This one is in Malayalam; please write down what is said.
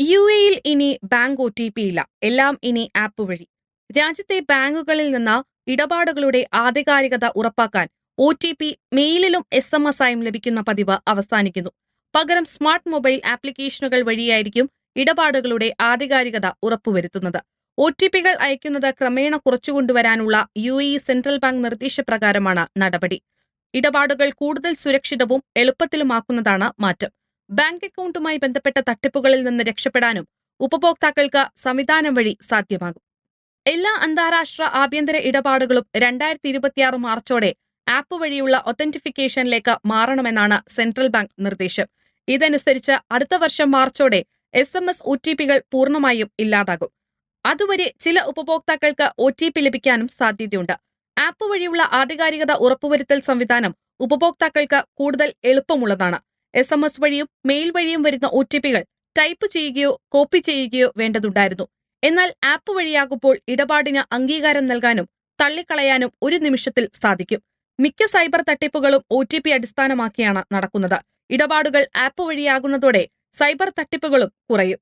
യു എയിൽ ഇനി ബാങ്ക് ഒ ടി പി ഇല്ല. എല്ലാം ഇനി ആപ്പ് വഴി. രാജ്യത്തെ ബാങ്കുകളിൽ നിന്ന് ഇടപാടുകളുടെ ആധികാരികത ഉറപ്പാക്കാൻ ഒ ടി പി മെയിലിലും എസ് എം എസ് ആയും ലഭിക്കുന്ന പതിവ് അവസാനിക്കുന്നു. പകരം സ്മാർട്ട് മൊബൈൽ ആപ്ലിക്കേഷനുകൾ വഴിയായിരിക്കും ഇടപാടുകളുടെ ആധികാരികത ഉറപ്പുവരുത്തുന്നത്. ഒ ടി പികൾ അയക്കുന്നത് ക്രമേണ കുറച്ചുകൊണ്ടുവരാനുള്ള യു എ സെൻട്രൽ ബാങ്ക് നിർദ്ദേശപ്രകാരമാണ് നടപടി. ഇടപാടുകൾ കൂടുതൽ സുരക്ഷിതവും എളുപ്പത്തിലുമാക്കുന്നതാണ് മാറ്റം. ബാങ്ക് അക്കൗണ്ടുമായി ബന്ധപ്പെട്ട തട്ടിപ്പുകളിൽ നിന്ന് രക്ഷപ്പെടാനും ഉപഭോക്താക്കൾക്ക് സംവിധാനം വഴി സാധ്യമാകും. എല്ലാ അന്താരാഷ്ട്ര ആഭ്യന്തര ഇടപാടുകളും രണ്ടായിരത്തി ഇരുപത്തിയാറ് മാർച്ചോടെ ആപ്പ് വഴിയുള്ള ഒത്തന്റിഫിക്കേഷനിലേക്ക് മാറണമെന്നാണ് സെൻട്രൽ ബാങ്ക് നിർദ്ദേശം. ഇതനുസരിച്ച് അടുത്ത വർഷം മാർച്ചോടെ S M S O T പികൾ പൂർണമായും ഇല്ലാതാകും. അതുവരെ ചില ഉപഭോക്താക്കൾക്ക് ഒ ടി പി ലഭിക്കാനും സാധ്യതയുണ്ട്. ആപ്പ് വഴിയുള്ള ആധികാരികത ഉറപ്പുവരുത്തൽ സംവിധാനം ഉപഭോക്താക്കൾക്ക് കൂടുതൽ എളുപ്പമുള്ളതാണ്. എസ് എം എസ് വഴിയും മെയിൽ വഴിയും വരുന്ന ഒ ടി പികൾ ടൈപ്പ് ചെയ്യുകയോ കോപ്പി ചെയ്യുകയോ വേണ്ടതുണ്ടായിരുന്നു. എന്നാൽ ആപ്പ് വഴിയാകുമ്പോൾ ഇടപാടിന് അംഗീകാരം നൽകാനും തള്ളിക്കളയാനും ഒരു നിമിഷത്തിൽ സാധിക്കും. മിക്ക സൈബർ തട്ടിപ്പുകളും ഒ ടി പി അടിസ്ഥാനമാക്കിയാണ് നടക്കുന്നത്. ഇടപാടുകൾ ആപ്പ് വഴിയാകുന്നതോടെ സൈബർ തട്ടിപ്പുകളും കുറയും.